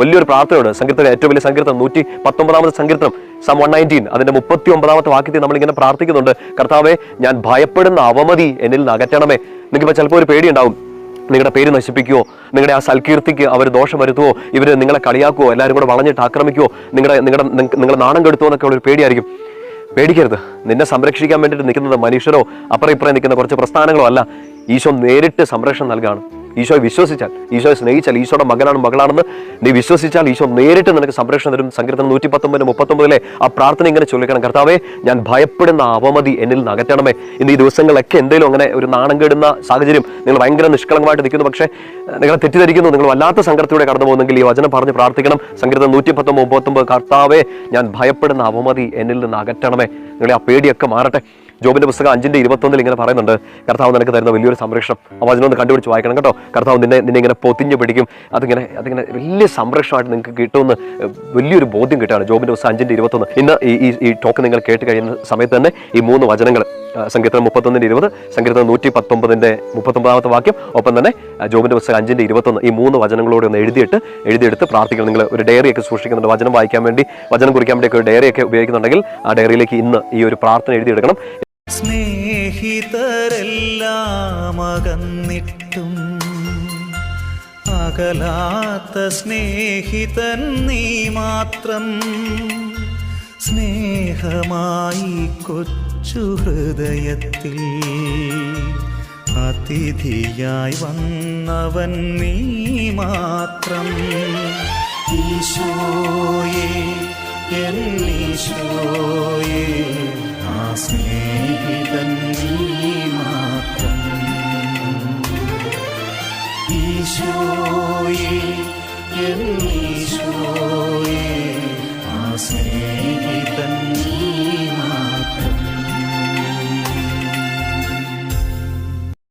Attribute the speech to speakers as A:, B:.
A: വലിയൊരു പ്രാർത്ഥനയുണ്ട്. സങ്കീർത്തനം ഏറ്റവും വലിയ സങ്കീർത്തനം നൂറ്റി പത്തൊമ്പതാമത് സങ്കീർത്തനം സം വൺ നയന്റീൻ അതിന്റെ മുപ്പത്തി ഒമ്പതാമത്തെ വാക്യത്തിൽ നമ്മളിങ്ങനെ പ്രാർത്ഥിക്കുന്നുണ്ട്. കർത്താവെ ഞാൻ ഭയപ്പെടുന്ന അവമതി എന്നിൽ നിന്ന് അകറ്റണമേ നിങ്ങൾക്ക് ചിലപ്പോൾ ഒരു പേടിയുണ്ടാവും. നിങ്ങളുടെ പേര് നശിപ്പിക്കുവോ? നിങ്ങളുടെ ആ സൽകീർത്തിക്ക് അവർ ദോഷം വരുത്തുവോ? ഇവർ നിങ്ങളെ കളിയാക്കുവോ? എല്ലാവരും കൂടെ വളഞ്ഞിട്ട് ആക്രമിക്കുവോ? നിങ്ങളുടെ നിങ്ങളുടെ നിങ്ങളുടെ നാണം കെടുത്തുവോ എന്നൊക്കെ ഉള്ളൊരു പേടിയായിരിക്കും. പേടിക്കരുത്. നിന്നെ സംരക്ഷിക്കാൻ വേണ്ടിയിട്ട് നിൽക്കുന്നത് മനുഷ്യരോ? അപ്പുറം ഇപ്പുറം നിൽക്കുന്ന കുറച്ച് പ്രസ്ഥാനങ്ങളോ അല്ല. ഈശോ നേരിട്ട് സംരക്ഷണം നൽകുകയാണ് ഈശോയെ വിശ്വസിച്ചാൽ ഈശോയെ സ്നേഹിച്ചാൽ ഈശോയുടെ മകനാണ് മകളാണെന്ന് നീ വിശ്വസിച്ചാൽ ഈശോ നേരിട്ട് നിനക്ക് സംരക്ഷണം തരും. സങ്കീർത്തനം നൂറ്റി പത്തൊമ്പതിന് മുപ്പത്തൊമ്പതിലെ ആ പ്രാർത്ഥന ഇങ്ങനെ ചൊല്ലിക്കണം. കർത്താവേ ഞാൻ ഭയപ്പെടുന്ന അവമതി എന്നിൽ നകറ്റണമേ. ഇന്ന് ഈ ദിവസങ്ങളൊക്കെ എന്തെങ്കിലും അങ്ങനെ ഒരു നാണം കെടുന്ന സാഹചര്യം നിങ്ങൾ ഭയങ്കര നിഷ്കളങ്കമായിട്ട് നിൽക്കുന്നു. പക്ഷേ നിങ്ങളെ തെറ്റിദ്ധരിക്കുന്നു. നിങ്ങൾ വല്ലാത്ത സങ്കടത്തിലൂടെ കടന്നു പോകുന്നെങ്കിൽ ഈ വചനം പറഞ്ഞ് പ്രാർത്ഥിക്കണം. സങ്കീർത്തനം നൂറ്റി പത്തൊമ്പത് മുപ്പത്തൊമ്പത് കർത്താവേ ഞാൻ ഭയപ്പെടുന്ന അവമതി എന്നിൽ നിന്ന് അകറ്റണമേ. നിങ്ങളെ ആ പേടിയൊക്കെ മാറട്ടെ. ജോബിന്റെ പുസ്തകം അഞ്ചിന്റെ ഇരുപത്തൊന്നിൽ ഇങ്ങനെ പറയുന്നുണ്ട്. കർത്താവ് നിനക്ക് തരുന്ന വലിയൊരു സംരക്ഷണം. ആ വചനം ഒന്ന് കണ്ടുപിടിച്ച് വായിക്കണം കേട്ടോ. കർത്താവ് നിന്നെ നിന്നെ ഇങ്ങനെ പൊതിഞ്ഞ് പിടിക്കും. അതിങ്ങനെ അതിങ്ങനെ വലിയ സംരക്ഷണമായിട്ട് നിങ്ങൾക്ക് കിട്ടുമെന്ന് വലിയൊരു ബോധ്യം കിട്ടുകയാണ്. ജോബിന്റെ ദിവസം അഞ്ചിന്റെ ഇരുപത്തൊന്ന്. ഇന്ന് ഈ ഈ ടോക്ക് നിങ്ങൾ കേട്ട് കഴിയുന്ന സമയത്ത് തന്നെ ഈ മൂന്ന് വചനങ്ങൾ സംഗീതം സങ്കീർത്തനം മുപ്പത്തൊന്നിന്റെ ഇരുപത് സങ്കീർത്തനം നൂറ്റി പത്തൊമ്പതിന്റെ മുപ്പത്തൊമ്പതാമത്തെ വാക്യം. ഒപ്പം തന്നെ ജോബിന്റെ പുസ്തകം അഞ്ചിന്റെ ഇരുപത്തൊന്ന്. ഈ മൂന്ന് വചനങ്ങളോട് ഒന്ന് എഴുതിയിട്ട് എഴുതിയെടുത്ത് പ്രാർത്ഥിക്കണം. നിങ്ങൾ ഒരു ഡയറിയൊക്കെ സൂക്ഷിക്കുന്നുണ്ട്. വചനം വായിക്കാൻ വേണ്ടി വചനം കുറിക്കാൻ വേണ്ടി ഒരു ഡയറിയൊക്കെ ഉപയോഗിക്കുന്നുണ്ടെങ്കിൽ ആ ഡയറിയിലേക്ക് ഇന്ന് ഈ ഒരു പ്രാർത്ഥന എഴുതിയെടുക്കണം.
B: സ്നേഹിതരെല്ലാം അകന്നിട്ടും അകലാത്ത സ്നേഹിതൻ നീ മാത്രം. സ്നേഹമായി കൊച്ചു ഹൃദയത്തിൽ അതിഥിയായി വന്നവൻ നീ മാത്രം. ഈശോയേ എന്നീശോയേ എന്നീശോയേ